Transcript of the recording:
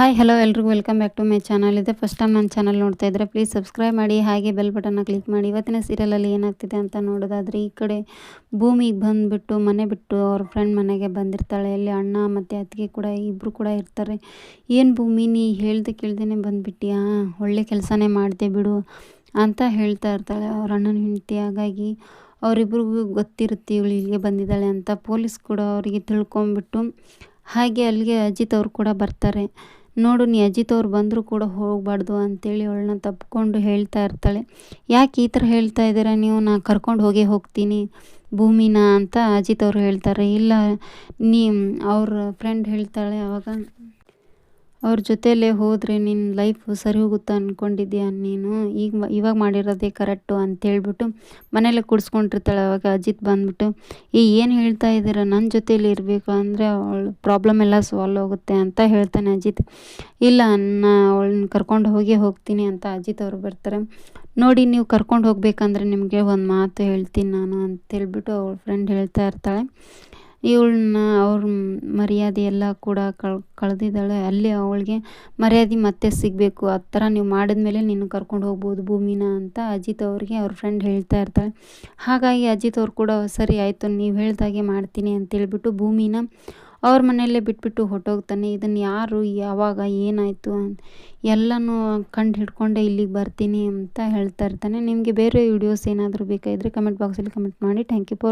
Hi hello ಎಲ್ರಿಗೂ. Welcome back to my channel ಇದೆ first time ನನ್ನ ಚಾನಲ್ ನೋಡ್ತಾ ಇದ್ದರೆ ಪ್ಲೀಸ್ ಸಬ್ಸ್ಕ್ರೈಬ್ ಮಾಡಿ, ಹಾಗೆ ಬೆಲ್ ಬಟನ್ನ ಕ್ಲಿಕ್ ಮಾಡಿ. ಇವತ್ತಿನ ಸೀರಿಯಲಲ್ಲಿ ಏನಾಗ್ತಿದೆ ಅಂತ ನೋಡೋದಾದರೆ, ಈ ಕಡೆ ಭೂಮಿಗೆ ಬಂದುಬಿಟ್ಟು, ಮನೆ ಬಿಟ್ಟು ಅವ್ರ ಫ್ರೆಂಡ್ ಮನೆಗೆ ಬಂದಿರ್ತಾಳೆ. ಅಲ್ಲಿ ಅಣ್ಣ ಮತ್ತು ಅತ್ತಿಗೆ ಕೂಡ ಇಬ್ಬರು ಕೂಡ ಇರ್ತಾರೆ. ಏನು ಭೂಮಿ, ನೀ ಹೇಳ್ದೆ ಕೇಳ್ದೇ ಬಂದುಬಿಟ್ಟಿಯಾ? ಒಳ್ಳೆ ಕೆಲಸನೇ ಮಾಡಿದೆ ಬಿಡು ಅಂತ ಹೇಳ್ತಾ ಇರ್ತಾಳೆ ಅವ್ರ ಅಣ್ಣನ ಹೆಂಡತಿ. ಹಾಗಾಗಿ ಅವರಿಬ್ರಿಗೂ ಗೊತ್ತಿರುತ್ತೆ ಇವಳು ಇಲ್ಲಿಗೆ ಬಂದಿದ್ದಾಳೆ ಅಂತ. ಪೊಲೀಸ್ ಕೂಡ ಅವರಿಗೆ ತಿಳ್ಕೊಂಬಿಟ್ಟು ಹಾಗೆ ಅಲ್ಲಿಗೆ ಅಜಿತ್ ಅವರು ಕೂಡ ಬರ್ತಾರೆ. ನೋಡು, ನೀ ಅಜಿತವ್ರು ಬಂದರೂ ಕೂಡ ಹೋಗಬಾರ್ದು ಅಂತೇಳಿ ಅವಳನ್ನ ತಪ್ಪಿಕೊಂಡು ಹೇಳ್ತಾ ಇರ್ತಾಳೆ. ಯಾಕೆ ಈ ಥರ ಹೇಳ್ತಾ ಇದ್ದೀರ ನೀವು? ನಾ ಕರ್ಕೊಂಡು ಹೋಗೇ ಹೋಗ್ತೀನಿ. ಭೂಮಿನ ಅಂತ ಅಜಿತ್ ಅವರು ಹೇಳ್ತಾರೆ. ಇಲ್ಲ, ನೀ ಅವ್ರ ಫ್ರೆಂಡ್ ಹೇಳ್ತಾಳೆ ಅವಾಗ. ಅವ್ರ ಜೊತೆಯಲ್ಲೇ ಹೋದರೆ ನಿನ್ನ ಲೈಫ್ ಸರಿ ಹೋಗುತ್ತಾ ಅಂದ್ಕೊಂಡಿದ್ಯಾ ನೀನು? ಈಗ ಇವಾಗ ಮಾಡಿರೋದೇ ಕರೆಕ್ಟು ಅಂತೇಳ್ಬಿಟ್ಟು ಮನೇಲಿ ಕುಡಿಸ್ಕೊಂಡಿರ್ತಾಳೆ ಅವಾಗ ಅಜಿತ್ ಬಂದ್ಬಿಟ್ಟು ಈ ಏನು ಹೇಳ್ತಾ ಇದ್ದೀರಾ? ನನ್ನ ಜೊತೇಲಿ ಇರಬೇಕು ಅಂದರೆ ಅವಳ ಪ್ರಾಬ್ಲಮ್ ಎಲ್ಲ ಸಾಲ್ವ್ ಆಗುತ್ತೆ ಅಂತ ಹೇಳ್ತಾನೆ ಅಜಿತ್. ಇಲ್ಲ ನಾನು ಅವಳನ್ನ ಕರ್ಕೊಂಡು ಹೋಗಿ ಹೋಗ್ತೀನಿ ಅಂತ ಅಜಿತ್ ಅವರು ಬರ್ತಾರೆ. ನೋಡಿ, ನೀವು ಕರ್ಕೊಂಡು ಹೋಗ್ಬೇಕಂದ್ರೆ ನಿಮಗೆ ಒಂದು ಮಾತು ಹೇಳ್ತೀನಿ ನಾನು ಅಂತೇಳ್ಬಿಟ್ಟು ಅವಳ ಫ್ರೆಂಡ್ ಹೇಳ್ತಾ ಇರ್ತಾಳೆ. ಇವಳನ್ನ ಅವ್ರ ಮರ್ಯಾದೆ ಎಲ್ಲ ಕೂಡ ಕಳ್, ಕಳೆದಿದ್ದಾಳೆ. ಅಲ್ಲಿ ಅವಳಿಗೆ ಮರ್ಯಾದೆ ಮತ್ತೆ ಸಿಗಬೇಕು. ಆ ಥರ ನೀವು ಮಾಡಿದ್ಮೇಲೆ ನಿನ್ನ ಕರ್ಕೊಂಡು ಹೋಗ್ಬೋದು ಭೂಮಿನ ಅಂತ ಅಜಿತ್ ಅವ್ರಿಗೆ ಅವ್ರ ಫ್ರೆಂಡ್ ಹೇಳ್ತಾ ಇರ್ತಾಳೆ. ಹಾಗಾಗಿ ಅಜಿತ್ ಅವ್ರು ಕೂಡ ಸರಿ ಆಯಿತು, ನೀವು ಹೇಳ್ದಾಗೆ ಮಾಡ್ತೀನಿ ಅಂತೇಳ್ಬಿಟ್ಟು ಭೂಮಿನ ಅವ್ರ ಮನೆಯಲ್ಲೇ ಬಿಟ್ಬಿಟ್ಟು ಹೊಟ್ಟೋಗ್ತಾನೆ ಇದನ್ನು ಯಾರು ಯಾವಾಗ ಏನಾಯಿತು ಎಲ್ಲನೂ ಕಂಡು ಹಿಡ್ಕೊಂಡೆ ಇಲ್ಲಿಗೆ ಬರ್ತೀನಿ ಅಂತ ಹೇಳ್ತಾ ಇರ್ತಾನೆ. ನಿಮಗೆ ಬೇರೆ ವೀಡಿಯೋಸ್ ಏನಾದರೂ ಬೇಕಾಗಿದ್ದರೆ ಕಮೆಂಟ್ ಬಾಕ್ಸಲ್ಲಿ ಕಮೆಂಟ್ ಮಾಡಿ. Thank you for